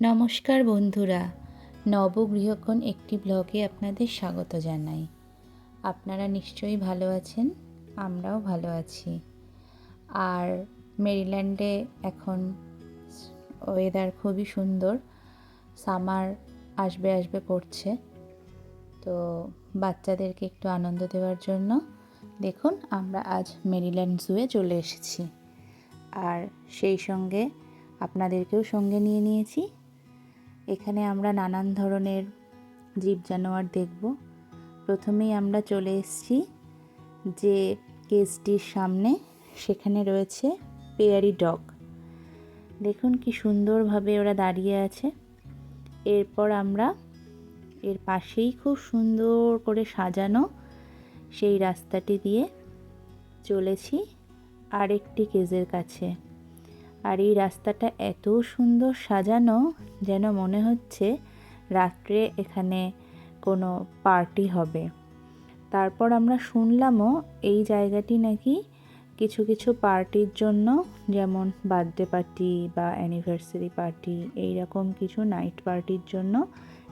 নমস্কার বন্ধুরা, নবগৃহকোণ একটি ব্লগে আপনাদের স্বাগত জানাই। আপনারা নিশ্চয়ই ভালো আছেন, আমরাও ভালো আছি। আর মেরিল্যান্ডে এখন ওয়েদার খুবই সুন্দর সামার আসবে আসবে করছে। তো বাচ্চাদেরকে একটু আনন্দ দেওয়ার জন্য দেখুন, আমরা আজ মেরিল্যান্ড জুয়ে চলে এসেছি। আর সেই সঙ্গে আপনাদেরকেও সঙ্গে নিয়ে নিয়েছি। এখানে আমরা নানান ধরনের জীব জানোয়ার দেখব। প্রথমেই আমরা চলে এসেছি যে কেসটির সামনে, সেখানে রয়েছে পেয়ারি ডগ। দেখুন কি সুন্দরভাবে ওরা দাঁড়িয়ে আছে। এরপর আমরা এর পাশেই খুব সুন্দর করে সাজানো সেই রাস্তাটি দিয়ে চলেছি আরেকটি কেজের কাছে। আর এই রাস্তাটা এত সুন্দর সাজানো যেন মনে হচ্ছে রাত্রে এখানে কোনো পার্টি হবে। তারপর আমরা শুনলামও এই জায়গাটি নাকি কিছু কিছু পার্টির জন্য, যেমন বার্থডে পার্টি বা অ্যানিভার্সারি পার্টি এই রকম কিছু নাইট পার্টির জন্য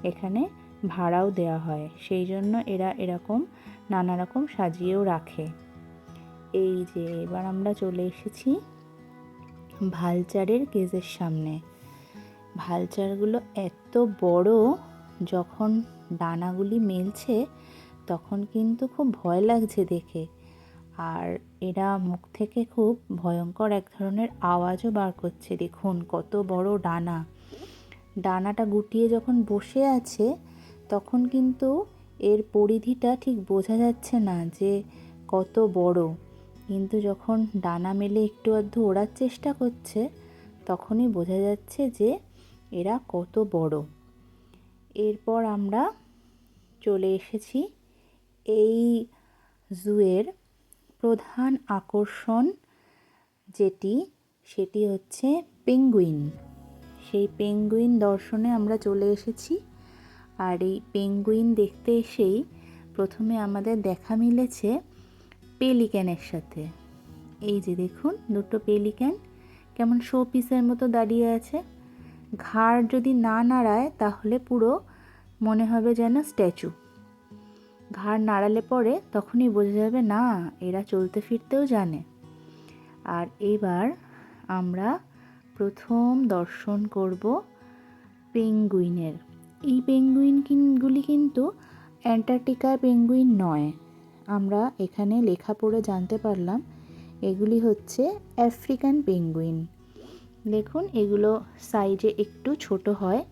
এখানে ভাড়াও দেওয়া হয়। সেই জন্য এরা এরকম নানা রকম সাজিয়েও রাখে। এই যে এবার আমরা চলে এসেছি ভালচারের কেজের সামনে। ভালচারগুলো এত বড়, যখন ডানাগুলি মেলছে, তখন কিন্তু খুব ভয় লাগছে দেখে। আর এরা মুখ থেকে খুব ভয়ঙ্কর এক ধরনের আওয়াজও বার করছে, দেখুন কত বড় ডানা। ডানাটা গুটিয়ে যখন বসে আছে, তখন কিন্তু এর পরিধিটা ঠিক বোঝা যাচ্ছে না যে কত বড়। কিন্তু যখন ডানা মেলে একটু আধটু ওড়ার চেষ্টা করছে, তখনই বোঝা যাচ্ছে যে এরা কত বড়। এরপর আমরা চলে এসেছি এই জুয়ের প্রধান আকর্ষণ যেটি, সেটি হচ্ছে পেঙ্গুইন। সেই পেঙ্গুইন দর্শনে আমরা চলে এসেছি আর এই পেঙ্গুইন দেখতে এসেই প্রথমে আমাদের দেখা মিলেছে পেলিক্যানের সাথে। এই যে দেখুন, দুটো পেলিক্যান কেমন শো পিসের মতো দাঁড়িয়ে আছে। ঘাড় যদি না নাড়ায়, তাহলে পুরো মনে হবে যেন স্ট্যাচু ঘাড় নাড়ালে পরে তখনই বোঝা যাবে, না, এরা চলতে ফিরতেও জানে। আর এবার আমরা প্রথম দর্শন করব পেঙ্গুইনের। এই পেঙ্গুইনগুলি কিন্তু অ্যান্টার্কটিকার পেঙ্গুইন নয়। আমরা এখানে লেখা পড়ে জানতে পারলাম, এগুলি হচ্ছে আফ্রিকান পেঙ্গুইন দেখুন, এগুলো সাইজে একটু ছোট হয়।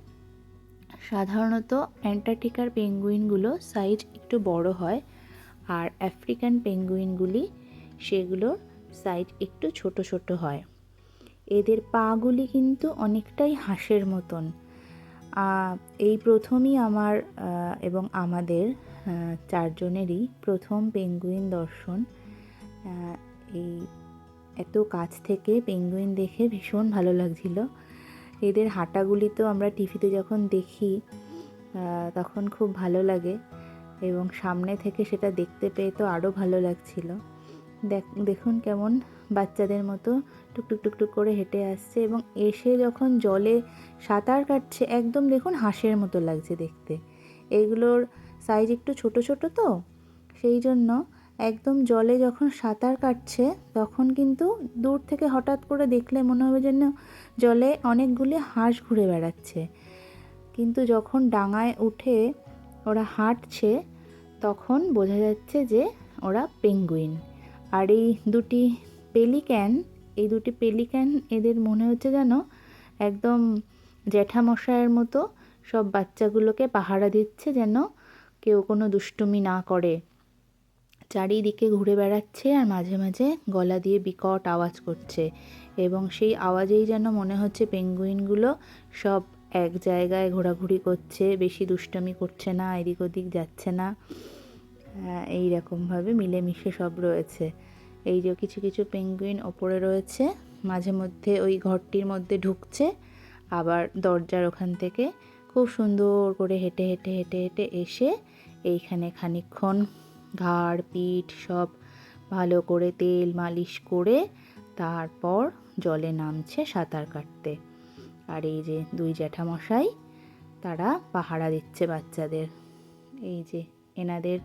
সাধারণত অ্যান্টার্কটিকার পেঙ্গুইনগুলো সাইজ একটু বড় হয় আর আফ্রিকান পেঙ্গুইনগুলি সেগুলোর সাইজ একটু ছোট ছোট হয়। এদের পাগুলি কিন্তু অনেকটাই হাঁসের মতন। এই প্রথমই আমার এবং আমাদের চারজনেরই প্রথম পেঙ্গুইন দর্শন। এই এত কাছ থেকে পেঙ্গুইন দেখে ভীষণ ভালো লাগছিল। এদের হাঁটাগুলি তো আমরা টিভিতে যখন দেখি তখন খুব ভালো লাগে এবং সামনে থেকে সেটা দেখতে পেয়ে তো আরও ভালো লাগছিল। দেখুন কেমন বাচ্চাদের মতো টুকটুক টুকটুক করে হেঁটে আসছে এবং এসে যখন জলে সাঁতার কাটছে, একদম দেখুন হাঁসের মতো লাগছে দেখতে। এগুলোর সাইজ একটু ছোট ছোট তো, সেই জন্য একদম জলে যখন সাঁতার কাটছে, তখন কিন্তু দূর থেকে হঠাৎ করে দেখলে মনে হবে যেন জলে অনেকগুলি হাঁস ঘুরে বেড়াচ্ছে। কিন্তু যখন ডাঙায় উঠে ওরা হাঁটছে, তখন বোঝা যাচ্ছে যে ওরা পেঙ্গুইন। আর এই দুটি পেলিক্যান, এই দুটি পেলিক্যান এদের মনে হচ্ছে যেন একদম জ্যাঠামশায়ের মতো সব বাচ্চাগুলোকে পাহারা দিচ্ছে যেন কেউ কোনো দুষ্টুমি না করে। চারিদিকে ঘুরে বেড়াচ্ছে আর মাঝে মাঝে গলা দিয়ে বিকট আওয়াজ করছে এবং সেই আওয়াজেই যেন মনে হচ্ছে পেঙ্গুইনগুলো সব এক জায়গায় ঘোরাঘুরি করছে, বেশি দুষ্টমি করছে না, এদিক ওদিক যাচ্ছে না। এই রকমভাবে মিলেমিশে সব রয়েছে। এই যে কিছু কিছু পেঙ্গুইন ওপরে রয়েছে, মাঝে মধ্যে ওই ঘরটির মধ্যে ঢুকছে, আবার দরজার ওখান থেকে খুব সুন্দর করে হেঁটে হেঁটে হেঁটে হেঁটে এসে এইখানে খানিক্ষণ ঘাড়, পিঠ সব ভালো করে তেল মালিশ করে তারপর জলে নামছে সাঁতার কাটতে। আর এই যে দুই জ্যাঠামশাই, তারা পাহারা দিচ্ছে বাচ্চাদের। এই যে এনাদের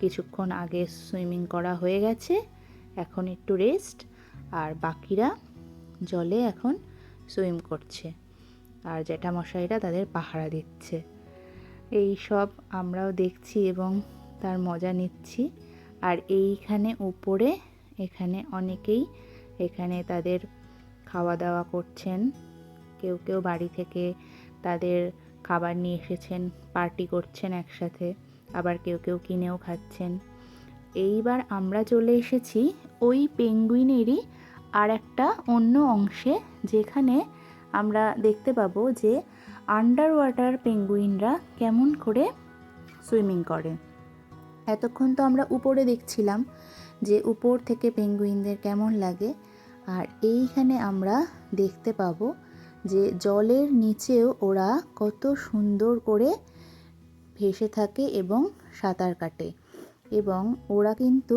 কিছুক্ষণ আগে সুইমিং করা হয়ে গেছে, এখন একটু রেস্ট। আর বাকিরা জলে এখন সুইম করছে। আর জ্যাঠামশাইরা তাদের পাহারা দিচ্ছে। এই সব আমরাও দেখছি এবং তার মজা নিচ্ছি। আর এইখানে উপরে এখানে অনেকেই এখানে তাদের খাওয়া দাওয়া করছেন। কেউ কেউ বাড়ি থেকে তাদের খাবার নিয়ে এসেছেন, পার্টি করছেন একসাথে, আবার কেউ কেউ কিনেও খাচ্ছেন। এইবার আমরা চলে এসেছি ওই পেঙ্গুইনেরই আর একটা অন্য অংশে, যেখানে আমরা দেখতে পাবো যে আন্ডার ওয়াটার পেঙ্গুইনরা কেমন করে সুইমিং করে? এতক্ষণ তো আমরা উপরে দেখছিলাম যে উপর থেকে পেঙ্গুইনদের কেমন লাগে, আর এইখানে আমরা দেখতে পাবো যে জলের নিচেও ওরা কত সুন্দর করে ভেসে থাকে এবং সাঁতার কাটে। এবং ওরা কিন্তু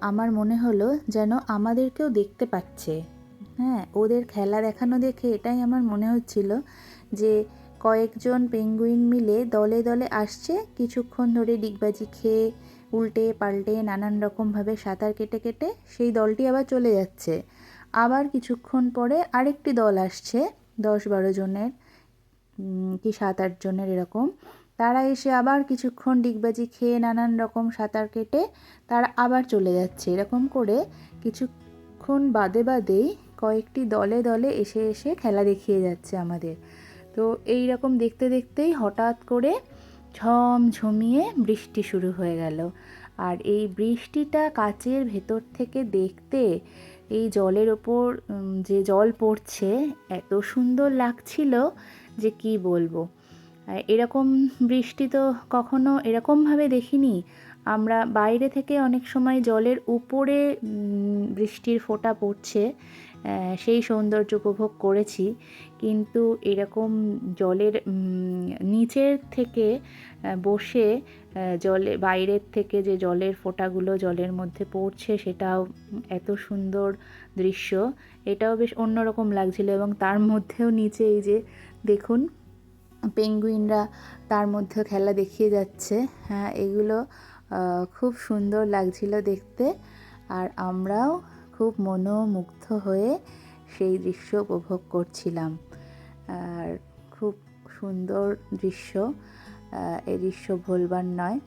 আমার মনে হলো যেন আমাদেরকেও দেখতে পাচ্ছে। হ্যাঁ ওদের খেলা দেখানো দেখে এটাই আমার মনে হচ্ছিল যে কয়েকজন পেঙ্গুইন মিলে দলে দলে আসছে, কিছুক্ষণ ধরে ডিগবাজি খেয়ে উল্টে পাল্টে নানান রকমভাবে সাঁতার কেটে কেটে সেই দলটি আবার চলে যাচ্ছে। আবার কিছুক্ষণ পরে আরেকটি দল আসছে দশ বারো জনের কি সাত আট জনের এরকম। তারা এসে আবার কিছুক্ষণ ডিগবাজি খেয়ে নানান রকম সাঁতার কেটে তারা আবার চলে যাচ্ছে। এরকম করে কিছুক্ষণ বাদে বাদেই কয়েকটি দলে দলে এসে এসে খেলা দেখিয়ে যাচ্ছে আমাদের। তো এই রকম দেখতে দেখতেই হঠাৎ করে ঝম ঝমিয়ে বৃষ্টি শুরু হয়ে গেল। আর এই বৃষ্টিটা কাচের ভেতর থেকে দেখতে এই জলের ওপর যে জল পড়ছে, এত সুন্দর লাগছিল যে কি বলব। এরকম বৃষ্টি তো কখনো এরকমভাবে দেখিনি। আমরা বাইরে থেকে অনেক সময় জলের উপরে বৃষ্টির ফোঁটা পড়ছে। সেই সৌন্দর্য উপভোগ করেছি। কিন্তু এরকম জলের নিচের থেকে বসে জলে, বাইরের থেকে যে জলের ফোঁটাগুলো জলের মধ্যে পড়ছে সেটাও এত সুন্দর দৃশ্য। এটাও বেশ অন্যরকম লাগছিল এবং তার মধ্যেও নিচে এই যে দেখুন, পেঙ্গুইনরা তার মধ্যে খেলা দেখিয়ে যাচ্ছে। হ্যাঁ এগুলো খুব সুন্দর লাগছিল দেখতে। আর আমরাও খুব মনোমুগ্ধ হয়ে সেই দৃশ্য উপভোগ করছিলাম। আর খুব সুন্দর দৃশ্য এই দৃশ্য ভুলবার নয়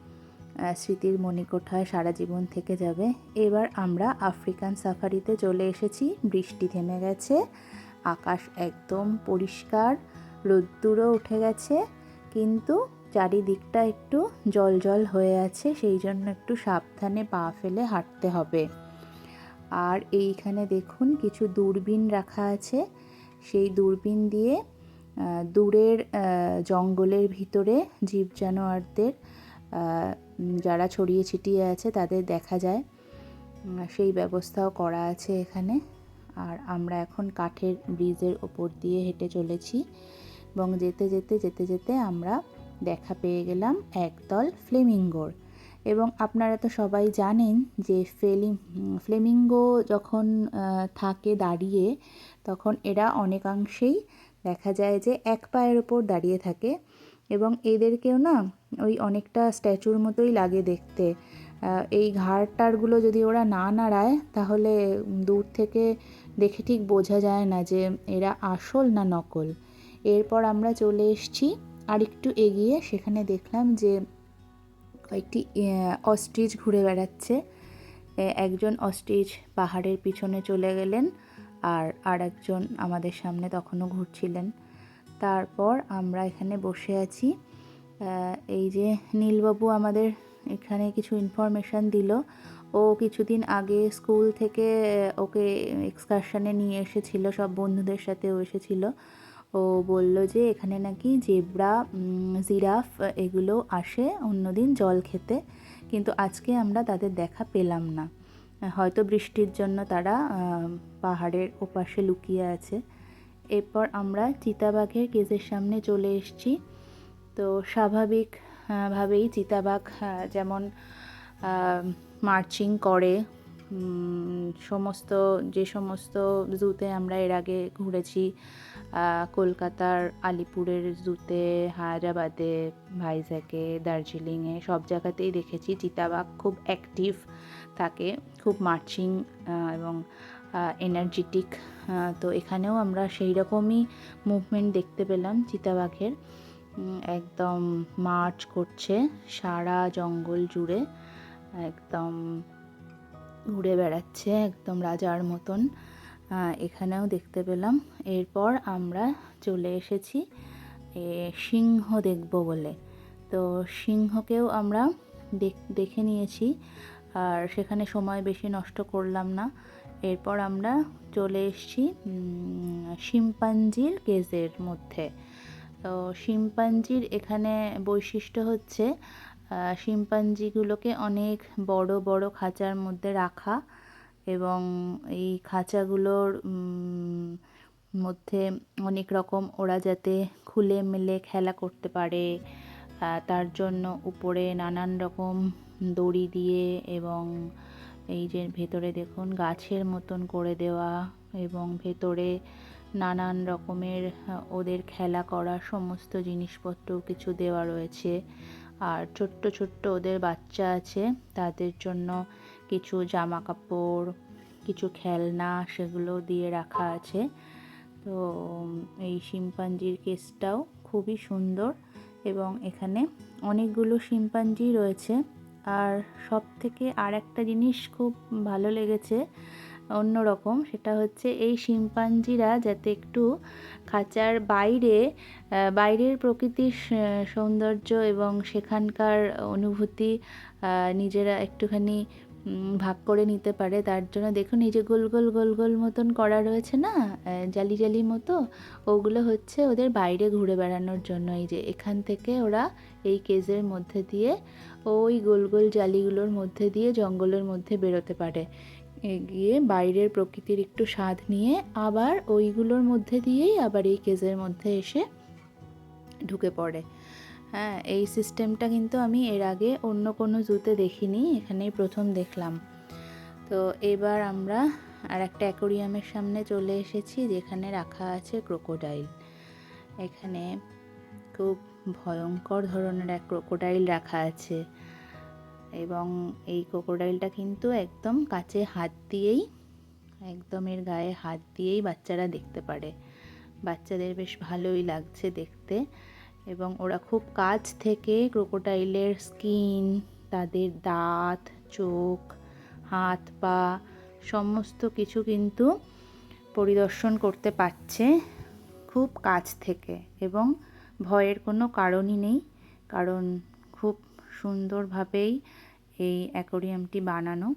স্মৃতির মণিকোঠায় সারা জীবন থেকে যাবে। এবার আমরা আফ্রিকান সাফারিতে চলে এসেছি, বৃষ্টি থেমে গেছে, আকাশ একদম পরিষ্কার, রোদ্দুরও উঠে গেছে, কিন্তু চারিদিকটা একটু জল জল হয়ে আছে, সেই জন্য একটু সাবধানে পা ফেলে হাঁটতে হবে। আর এইখানে দেখুন কিছু দূরবীন রাখা আছে। সেই দূরবীন দিয়ে দূরের জঙ্গলের ভিতরে জীব জানোয়ারদের যারা ছড়িয়ে ছিটিয়ে আছে তাদের দেখা যায়। সেই ব্যবস্থাও করা আছে এখানে। আর আমরা এখন কাঠের ব্রিজের ওপর দিয়ে হেঁটে চলেছি এবং যেতে যেতে যেতে যেতে আমরা দেখা পেয়ে গেলাম একদল ফ্লেমিঙ্গোর। এবং আপনারা তো সবাই জানেন যে ফেলি ফ্লেমিঙ্গো যখন থাকে দাঁড়িয়ে, তখন এরা অনেকাংশেই দেখা যায় যে এক পায়ের ওপর দাঁড়িয়ে থাকে এবং এদেরকেও না ওই অনেকটা স্ট্যাচুর মতোই লাগে দেখতে। এই ঘাড়টারগুলো যদি ওরা না নাড়ায়, তাহলে দূর থেকে দেখে ঠিক বোঝা যায় না যে এরা আসল না নকল। এরপর আমরা চলে এসেছি আর একটু এগিয়ে, সেখানে দেখলাম যে কয়েকটি অস্ট্রিচ ঘুরে বেড়াচ্ছে। একজন অস্ট্রিচ পাহাড়ের পিছনে চলে গেলেন আর আর একজন আমাদের সামনে তখনও ঘুরছিলেন। তারপর আমরা এখানে বসে আছি। এই যে নীলবাবু আমাদের এখানে কিছু ইনফরমেশান দিল। ও কিছুদিন আগে স্কুল থেকে ওকে এক্সকারশানে নিয়ে এসেছিল, সব বন্ধুদের সাথে ও এসেছিল। ও বলল যে এখানে নাকি জেব্রা জিরাফ এগুলো আসে অন্যদিন জল খেতে কিন্তু আজকে আমরা তাদের দেখা পেলাম না। হয়তো বৃষ্টির জন্য তারা পাহাড়ের ওপাশে লুকিয়ে আছে। এরপর আমরা চিতাবাঘের কেজের সামনে চলে এসেছি। তো স্বাভাবিক আহ, ভাবেই চিতাবাঘ যেমন মার্চিং করে সমস্ত যে সমস্ত জুতে আমরা এর আগে ঘুরেছি কলকাতার আলিপুরের জুতে, হায়দ্রাবাদে ভাইজ্যাকে দার্জিলিংয়ে সব জায়গাতেই দেখেছি। চিতাবাঘ খুব অ্যাক্টিভ থাকে, খুব মার্চিং এবং এনার্জেটিক তো এখানেও আমরা সেই রকমই মুভমেন্ট দেখতে পেলাম চিতাবাঘের। একদম মার্চ করছে, সারা জঙ্গল জুড়ে, একদম ঘুরে বেড়াচ্ছে, একদম রাজার মতন। এখানেও দেখতে পেলাম। এরপর আমরা চলে এসেছি সিংহ দেখব বলে। তো সিংহকেও আমরা দেখ- দেখে নিয়েছি, আর সেখানে সময় বেশি নষ্ট করলাম না। এরপর আমরা চলে এসেছি শিম্পাঞ্জির কেজের মধ্যে। তো শিম্পাঞ্জির এখানে বৈশিষ্ট্য হচ্ছে শিম্পাঞ্জিগুলোকে অনেক বড় বড় খাঁচার মধ্যে রাখা এবং এই খাঁচাগুলোর মধ্যে অনেক রকম ওরা যাতে খুলে মেলে খেলা করতে পারে। তার জন্য উপরে নানান রকম দড়ি দিয়ে এবং এই যে ভেতরে দেখুন গাছের মতন করে দেওয়া এবং ভেতরে নানান রকমের ওদের খেলা করা সমস্ত জিনিসপত্র কিছু দেওয়া রয়েছে। আর ছোট্ট ছোট্ট ওদের বাচ্চা আছে, তাদের জন্য কিছু জামা কাপড় কিছু খেলনা সেগুলো দিয়ে রাখা আছে। তো এই শিম্পাঞ্জির কেসটাও খুবই সুন্দর এবং এখানে অনেকগুলো শিম্পাঞ্জি রয়েছে। আর সব থেকে আর একটা জিনিস খুব ভালো লেগেছে অন্যরকম সেটা হচ্ছে এই শিম্পাঞ্জিরা যাতে একটু খাঁচার বাইরে বাইরের প্রকৃতির সৌন্দর্য এবং সেখানকার অনুভূতি নিজেরা একটুখানি ভাগ করে নিতে পারে। তার জন্য দেখুন, এই যে গোল গোল গোল গোল মতন করা রয়েছে না জালি জালি মতো, ওগুলো হচ্ছে ওদের বাইরে ঘুরে বেড়ানোর জন্য। এই যে এখান থেকে ওরা এই কেজের মধ্যে দিয়ে, ওই গোল গোল জালিগুলোর মধ্যে দিয়ে জঙ্গলের মধ্যে বেরোতে পারে। গিয়ে বাইরের প্রকৃতির একটু স্বাদ নিয়ে আবার ওইগুলোর মধ্যে দিয়েই আবার এই কেজের মধ্যে এসে ঢুকে পড়ে। হ্যাঁ এই সিস্টেমটা কিন্তু আমি এর আগে অন্য কোনো জুতে দেখিনি, এখানেই প্রথম দেখলাম। তো এবার আমরা আর একটা অ্যাকোরিয়ামের সামনে চলে এসেছি, যেখানে রাখা আছে ক্রোকোডাইল। এখানে খুব ভয়ঙ্কর ধরনের এক ক্রোকোডাইল রাখা আছে। এবং এই ক্রোকোডাইলটা কিন্তু একদম কাছে হাত দিয়েই, একদম এর গায়ে হাত দিয়েই বাচ্চারা দেখতে পারে। বাচ্চাদের বেশ ভালোই লাগছে দেখতে। এবং ওরা খুব কাছ থেকে ক্রোকোডাইলের স্কিন তাদের দাঁত, চোখ, হাত, পা, সমস্ত কিছু কিন্তু পরিদর্শন করতে পারছে খুব কাছ থেকে এবং ভয়ের কোনো কারণই নেই। কারণ খুব সুন্দরভাবেই এই অ্যাকোরিয়ামটি বানানো।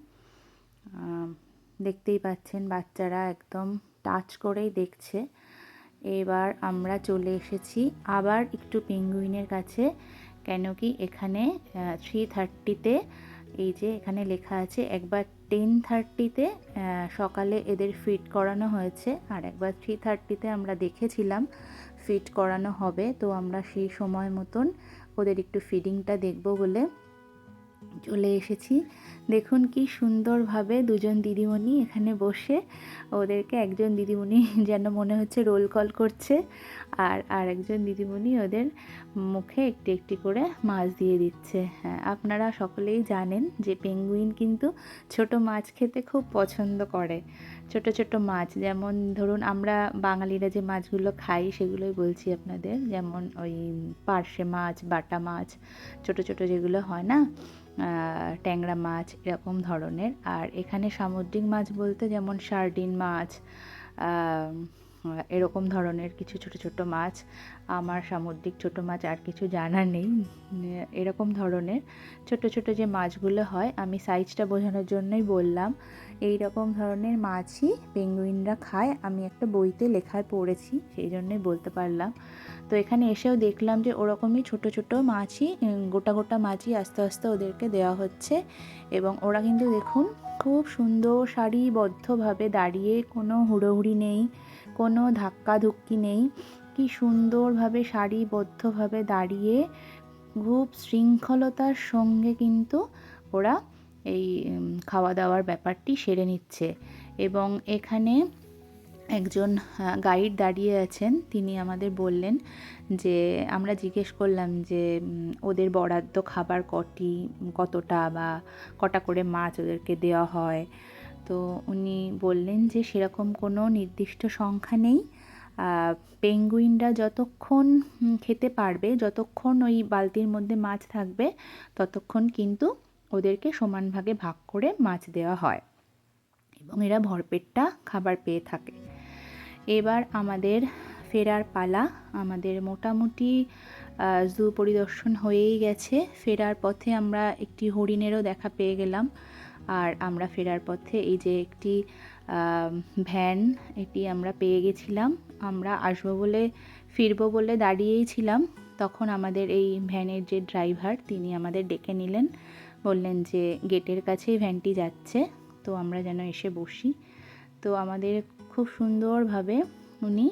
দেখতেই পাচ্ছেন বাচ্চারা একদম টাচ করেই দেখছে। এবার আমরা চলে এসেছি আবার একটু পেঙ্গুইনের কাছে, কেন কি এখানে থ্রি থার্টিতে এই যে এখানে লেখা আছে, একবার টেন থার্টিতে সকালে এদের ফিট করানো হয়েছে আর একবার থ্রি থার্টিতে আমরা দেখেছিলাম ফিট করানো হবে। তো আমরা সেই সময় মতন ওদের একটু ফিডিংটা দেখব বলে চলে এসেছি। দেখুন কি সুন্দরভাবে দুজন দিদিমণি এখানে বসে, ওদেরকে একজন দিদিমণি যেন মনে হচ্ছে রোল কল করছে আর আর একজন দিদিমণি ওদের মুখে একটি একটি করে মাছ দিয়ে দিচ্ছে। হ্যাঁ আপনারা সকলেই জানেন যে পেঙ্গুইন কিন্তু ছোট মাছ খেতে খুব পছন্দ করে। ছোট ছোট মাছ, যেমন ধরুন আমরা বাঙালিরা যে মাছগুলো খাই সেগুলোই বলছি আপনাদের, যেমন ওই পার্শে মাছ, বাটা মাছ, ছোট ছোট যেগুলো হয় না ট্যাংরা মাছ এরকম ধরনের। আর এখানে সামুদ্রিক মাছ বলতে যেমন সার্ডিন মাছ এরকম ধরনের কিছু ছোট ছোট মাছ। আমার সামুদ্রিক ছোট মাছ আর কিছু জানা নেই। এরকম ধরনের ছোট ছোট যে মাছগুলো হয়, আমি সাইজটা বোঝানোর জন্যই বললাম। এই রকম ধরনের মাছই পেঙ্গুইনরা খায়। আমি একটা বইতে লেখায় পড়েছি, সেই জন্যই বলতে পারলাম। তো এখানে এসেও দেখলাম যে ওরকমই ছোট ছোট মাছই গোটা গোটা মাছই আস্তে আস্তে ওদেরকে দেওয়া হচ্ছে। এবং ওরা কিন্তু দেখুন, খুব সুন্দর সারিবদ্ধভাবে দাঁড়িয়ে কোনো হুড়োহুড়ি নেই, কোনো ধাক্কাধুক্কি নেই। কি সুন্দরভাবে, সারিবদ্ধভাবে দাঁড়িয়ে খুব শৃঙ্খলতার সঙ্গে কিন্তু ওরা এই খাওয়া দাওয়ার ব্যাপারটি সেরে নিচ্ছে। এবং এখানে একজন গাইড দাঁড়িয়ে আছেন। তিনি আমাদের বললেন যে, আমরা জিজ্ঞেস করলাম যে ওদের বরাদ্দ খাবার কটি, কতটা বা কটা করে মাছ ওদেরকে দেওয়া হয়? তো উনি বললেন যে, সেরকম কোনো নির্দিষ্ট সংখ্যা নেই। পেঙ্গুইনরা যতক্ষণ খেতে পারবে, যতক্ষণ ওই বালতির মধ্যে মাছ থাকবে, ততক্ষণ কিন্তু ওদেরকে সমান ভাগে ভাগ করে মাছ দেওয়া হয় এবং এরা ভরপেটটা খাবার পেয়ে থাকে। এবার আমাদের ফেরার পালা, আমাদের মোটামুটি জু পরিদর্শন হয়েই গেছে। ফেরার পথে আমরা একটি হরিণেরও দেখা পেয়ে গেলাম। আর আমরা ফেরার পথে এই যে একটি ভ্যান এটি আমরা পেয়ে গেছিলাম। আমরা আসব বলে, ফিরবো বলে দাঁড়িয়েই ছিলাম। তখন আমাদের এই ভ্যানের যে ড্রাইভার, তিনি আমাদের ডেকে নিলেন। বললেন যে, গেটের কাছেই ভ্যানটি যাচ্ছে, তো আমরা যেন এসে বসি। তো আমাদের খুব সুন্দরভাবে উনি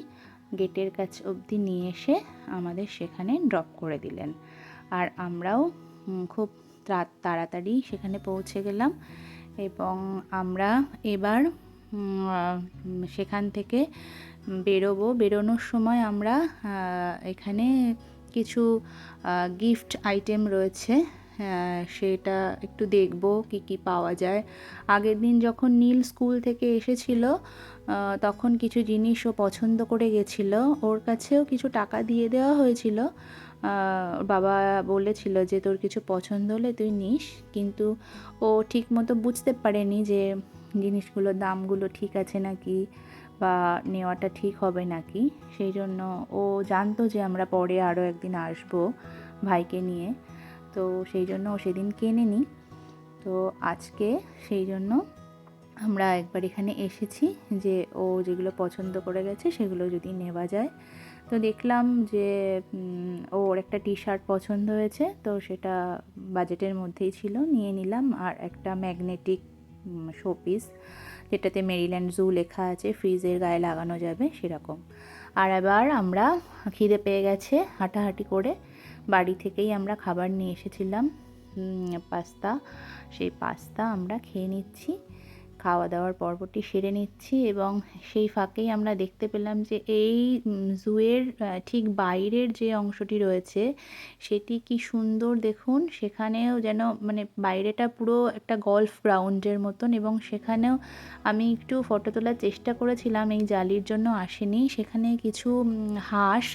গেটের কাছে অবধি নিয়ে এসে আমাদের সেখানে ড্রপ করে দিলেন। আর আমরাও খুব তাড়াতাড়ি সেখানে পৌঁছে গেলাম। এবং আমরা এবার সেখান থেকে বেরোবো। বেরোনোর সময় আমরা এখানে কিছু গিফট আইটেম রয়েছে। সেটা একটু দেখব কি কি পাওয়া যায়। আগের দিন যখন নীল স্কুল থেকে এসেছিল তখন কিছু জিনিস ও পছন্দ করে গেছিল। ওর কাছেও কিছু টাকা দিয়ে দেওয়া হয়েছিল। বাবা বলেছিল যে, তোর কিছু পছন্দ হলে তুই নিস। কিন্তু ও ঠিক মতো বুঝতে পারেনি যে জিনিসগুলোর দামগুলো ঠিক আছে নাকি বা নেওয়াটা ঠিক হবে নাকি? সেই জন্য ও জানতো যে আমরা পরে আরও একদিন আসব ভাইকে নিয়ে। তো সেই জন্য ও সেদিন কেনে কেনেনি। তো আজকে সেই জন্য আমরা একবার এখানে এসেছি যে ও যেগুলো পছন্দ করে গেছে সেগুলো যদি নেওয়া যায়। তো দেখলাম যে ওর একটা টি শার্ট পছন্দ হয়েছে। তো সেটা বাজেটের মধ্যেই ছিল। নিয়ে নিলাম আর একটা ম্যাগনেটিক শোপিস যেটাতে মেরিল্যান্ড জু লেখা আছে ফ্রিজের গায়ে লাগানো যাবে, সেরকম। আর এবার আমরা খিদে পেয়ে গেছে, হাঁটাহাঁটি করে বাড়ি থেকেই আমরা খাবার নিয়ে এসেছিলাম। পাস্তা, সেই পাস্তা আমরা খেয়ে নিচ্ছি। খাওয়া দাওয়ার পর্বটি সেরে নিচ্ছি এবং সেই ফাঁকেই আমরা দেখতে পেলাম যে এই জুয়ের ঠিক বাইরের যে অংশটি রয়েছে, সেটি কি সুন্দর দেখুন। সেখানেও যেন মানে বাইরেটা পুরো একটা গলফ গ্রাউন্ডের মতন এবং সেখানেও আমি একটু ফটো তোলার চেষ্টা করেছিলাম, এই জালির জন্য আসেনি। সেখানে কিছু হাঁস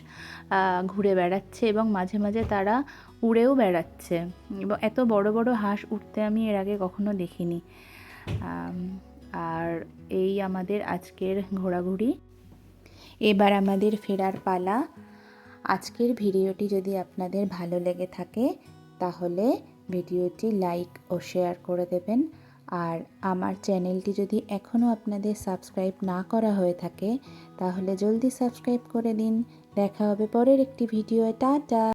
ঘুরে বেড়াচ্ছে এবং মাঝে মাঝে তারা উড়েও বেড়াচ্ছে। এবং এত বড় বড় হাঁস উঠতে আমি এর আগে কখনো দেখিনি। আর এই আমাদের আজকের ঘোরাঘুরি। এবার আমাদের ফেরার পালা। আজকের ভিডিওটি যদি আপনাদের ভালো লেগে থাকে, তাহলে ভিডিওটি লাইক ও শেয়ার করে দেবেন। আর আমার চ্যানেলটি যদি এখনও আপনাদের সাবস্ক্রাইব না করা হয়ে থাকে, তাহলে জলদি সাবস্ক্রাইব করে দিন। দেখা হবে পরের একটি ভিডিও টাটা!